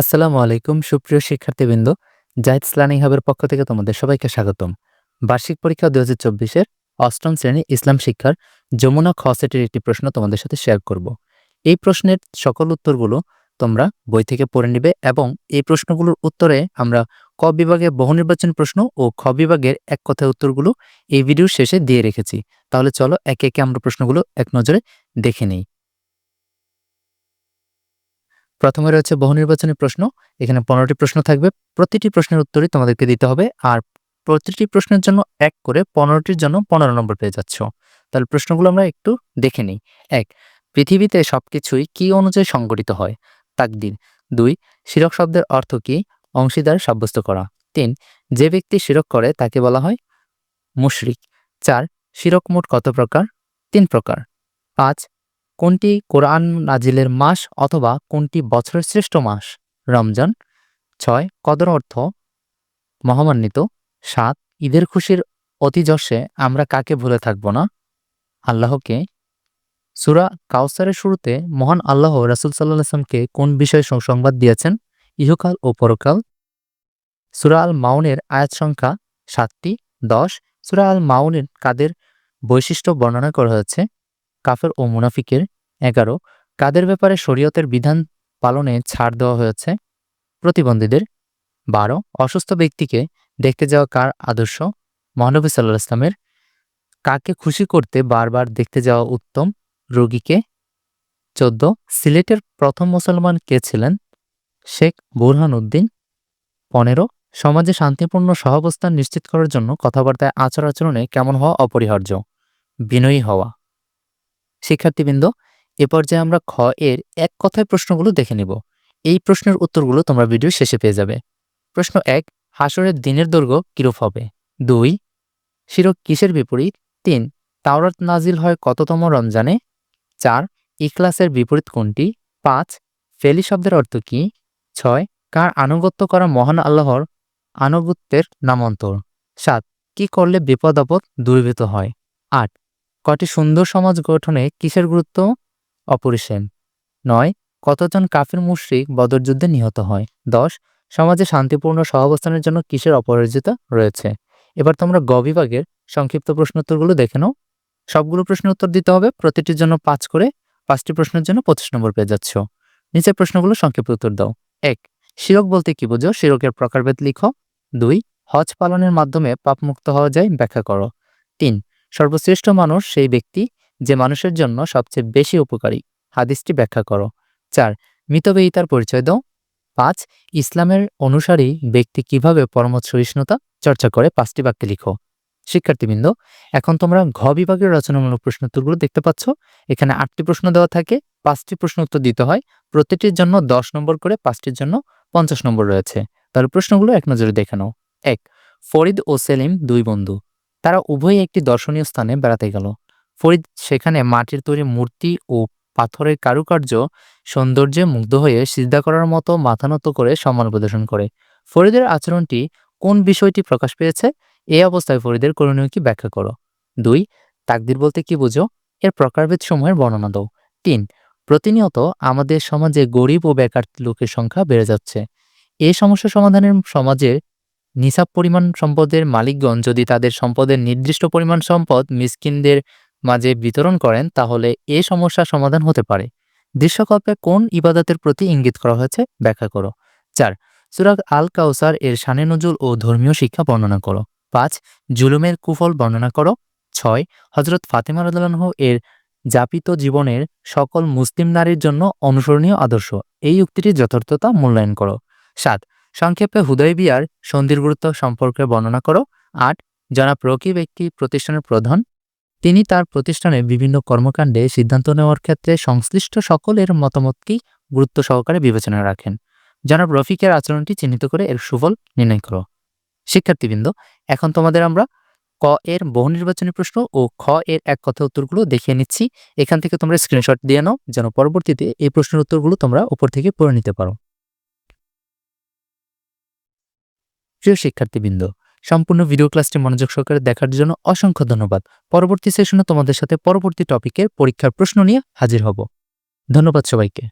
আসসালামু আলাইকুম, সুপ্রিয় শিক্ষার্থীবৃন্দ। জাহিদ লার্নিং হাবের পক্ষ থেকে তোমাদের সবাইকে স্বাগতম। বার্ষিক পরীক্ষা দু হাজার চব্বিশের অষ্টম শ্রেণি ইসলাম শিক্ষার যমুনা খ সেটের একটি প্রশ্ন তোমাদের সাথে শেয়ার করব। এই প্রশ্নের সকল উত্তরগুলো তোমরা বই থেকে পড়ে নিবে এবং এই প্রশ্নগুলোর উত্তরে আমরা ক বিভাগের বহু নির্বাচন প্রশ্ন ও খ বিভাগের এক কথায় উত্তরগুলো এই ভিডিওর শেষে দিয়ে রেখেছি। তাহলে চলো একে একে আমরা প্রশ্নগুলো এক নজরে দেখে নিই। প্রথমে রয়েছে বহু নির্বাচনী প্রশ্ন, এখানে পনেরোটি প্রশ্ন থাকবে। প্রতিটি প্রশ্নের উত্তরই তোমাদেরকে দিতে হবে। আর প্রতিটি প্রশ্নের জন্য এক করে পনেরোটির জন্য পনেরো নম্বর পেয়ে যাচ্ছ। তাহলে প্রশ্নগুলো আমরা একটু দেখে নিই। এক, পৃথিবীতে সবকিছুই কি অনুযায়ী সংগঠিত হয়? তাকদির। দুই, শিরক শব্দের অর্থ কি? অংশীদার সাব্যস্ত করা। তিন, যে ব্যক্তি শিরক করে তাকে বলা হয় মুশরিক। চার, শিরক মোট কত প্রকার? তিন প্রকার। পাঁচ কোনটি কোরআন নাজিলের মাস অথবা কোনটি বছরের শ্রেষ্ঠ মাস? রমজান, ছয়, কদর অর্থ, মহামান্বিত, সাত, ঈদের খুশির অতিযশে আমরা কাকে ভুলে থাকব না? আল্লাহকে। সুরা কাউসারের শুরুতে মহান আল্লাহ রাসুল সাল্লাহ আসলামকে কোন বিষয়ে সংবাদ দিয়েছেন? ইহকাল ও পরকাল। সুরা আল মাউনের আয়াত সংখ্যা সাতটি, দশ। সুরা আল মাউনের কাদের বৈশিষ্ট্য বর্ণনা করা হয়েছে? কাফের ও মুনাফিকের এগারো। কাদের ব্যাপারে শরীয়তের বিধান পালনে ছাড় দেওয়া হয়েছে? প্রতিবন্ধীদের বারো। অসুস্থ ব্যক্তিকে দেখতে যাওয়া কার আদর্শ? মহানবী সাল্লাহ ইসলামের কাকে খুশি করতে বারবার দেখতে যাওয়া উত্তম রোগীকে? চোদ্দ। সিলেটের প্রথম মুসলমান কে ছিলেন? শেখ বুরহান উদ্দিন। পনেরো। সমাজে শান্তিপূর্ণ সহাবস্থান নিশ্চিত করার জন্য কথাবার্তায় আচার আচরণে কেমন হওয়া অপরিহার্য? বিনয়ী হওয়া। শিক্ষার্থীবৃন্দ, এ পর্যায়ে আমরা খ এর এক কথায় প্রশ্নগুলো দেখে নিব। এই প্রশ্নের উত্তরগুলো তোমরা ভিডিও শেষে পেয়ে যাবে। প্রশ্ন এক, হাসরের দিনের দৈর্ঘ্য কিরূপ হবে? দুই, শিরক কিসের বিপরীত? তিন, তাওরাত নাজিল হয় কততম রমজানে? চার, ইখলাসের বিপরীত কোনটি? পাঁচ, ফেলি শব্দের অর্থ কি? ছয়, কার আনুগত্য করা মহান আল্লাহর আনুগত্যের নামান্তর? সাত, কি করলে বিপদ আপদ দূরীভূত হয়? আট কটি সুন্দর সমাজ গঠনে কিসের গুরুত্ব? অপরিসীম। নয়, কতজন কাফির মুশ্রিক বদরযুদ্ধে নিহত হয়? দশ, সমাজে শান্তিপূর্ণ সহাবস্থানের জন্য কিসের অপরাজিতা রয়েছে? এবার তোমরা গ বিভাগের সংক্ষিপ্ত প্রশ্নোত্তরগুলো দেখে নাও। সবগুলো প্রশ্নের উত্তর দিতে হবে, প্রতিটির জন্য পাঁচ করে পাঁচটি প্রশ্নের জন্য পঁচিশ নম্বর পেয়ে যাচ্ছ। নিচের প্রশ্নগুলো সংক্ষিপ্ত উত্তর দাও। এক, শিরক বলতে কি বোঝো? শিরকের প্রকারভেদ লিখো। দুই, হজ পালনের মাধ্যমে পাপমুক্ত হওয়া যায় ব্যাখ্যা করো। তিন সর্বশ্রেষ্ঠ মানুষ সেই ব্যক্তি যে মানুষের জন্য সবচেয়ে বেশি উপকারী। হাদিসটি ব্যাখ্যা করো। চার, মিতব্যয়িতার পরিচয় দাও। পাঁচ, ইসলামের অনুসারী ব্যক্তি কীভাবে পরমত সহিষ্ণুতা চর্চা করে পাঁচটি বাক্যে লিখো। শিক্ষার্থীবৃন্দ, এখন তোমরা ঘ বিভাগের রচনামূলক প্রশ্নোত্তরগুলো দেখতে পাচ্ছ। এখানে আটটি প্রশ্ন দেওয়া থাকে, পাঁচটি প্রশ্ন উত্তর দিতে হয়। প্রতিটির জন্য দশ নম্বর করে পাঁচটির জন্য পঞ্চাশ নম্বর রয়েছে। তাহলে প্রশ্নগুলো এক নজরে দেখে নাও। এক, ফরিদ ও সেলিম দুই বন্ধু। তারা উভয়ই একটি দর্শনীয় স্থানে বেড়াতে গেল। ফরিদ সেখানে মাটির তৈরি মূর্তি ও পাথরের কারুকার্য, সৌন্দর্যে মুগ্ধ হয়ে সিদ্ধা করার মতো মাথা নত করে সম্মান প্রদর্শন করে। ফরিদের আচরণটি কোন বিষয়টি প্রকাশ পেয়েছে? এই অবস্থায় ফরিদের করণীয় কি ব্যাখ্যা করো? দুই, তাকদির বলতে কি বুঝো? এর প্রকারভেদ সমূহের বর্ণনা দাও। তিন, প্রতিনিয়ত আমাদের সমাজে গরিব ও বেকার লোকের সংখ্যা বেড়ে যাচ্ছে। এ সমস্যা সমাধানের সমাজের নিসাব পরিমাণ সম্পদের মালিকগণ যদি তাদের সম্পদের নির্দিষ্ট পরিমাণ সম্পদ মিসকিনদের মাঝে বিতরণ করেন, তাহলে এ সমস্যার সমাধান হতে পারে। দৃশ্যকল্পে কোন ইবাদতের প্রতি ইঙ্গিত করা হয়েছে, ব্যাখ্যা করো। চার সুরাগ আল কাউসার এর শানে নজুল ও ধর্মীয় শিক্ষা বর্ণনা করো। পাঁচ, জুলুমের কুফল বর্ণনা করো। ছয় হজরত ফাতেমা রদালানহ এর জাপিত জীবনের সকল মুসলিম নারীর জন্য অনুসরণীয় আদর্শ। এই উক্তিটির যথার্থতা মূল্যায়ন করো। সাত সংক্ষেপে হুদয় বিয়ার সন্ধির গুরুত্ব সম্পর্কে বর্ণনা করো। আট জনাব রকিব একটি প্রতিষ্ঠানের প্রধান, তিনি তার প্রতিষ্ঠানে বিভিন্ন কর্মকাণ্ডে সিদ্ধান্ত নেওয়ার ক্ষেত্রে সংশ্লিষ্ট সকলের মতামতকেই গুরুত্ব সহকারে বিবেচনা রাখেন। জনাব রফিকের আচরণটি চিহ্নিত করে এর সুফল নির্ণয় করো। শিক্ষার্থীবৃন্দ, এখন তোমাদের আমরা ক এর বহু নির্বাচনী প্রশ্ন ও খ এর এক কথা উত্তরগুলো দেখিয়ে নিচ্ছি। এখান থেকে তোমরা স্ক্রিনশট দিয়ে নাও, যেন পরবর্তীতে এই প্রশ্নের উত্তরগুলো তোমরা উপর থেকে পড়ে নিতে পারো। প্রিয় শিক্ষার্থীবৃন্দ, সম্পূর্ণ ভিডিও ক্লাসটি মনোযোগ সহকারে দেখার জন্য অসংখ্য ধন্যবাদ। পরবর্তী সেশনে তোমাদের সাথে পরবর্তী টপিকের পরীক্ষার প্রশ্ন নিয়ে হাজির হব। ধন্যবাদ সবাইকে।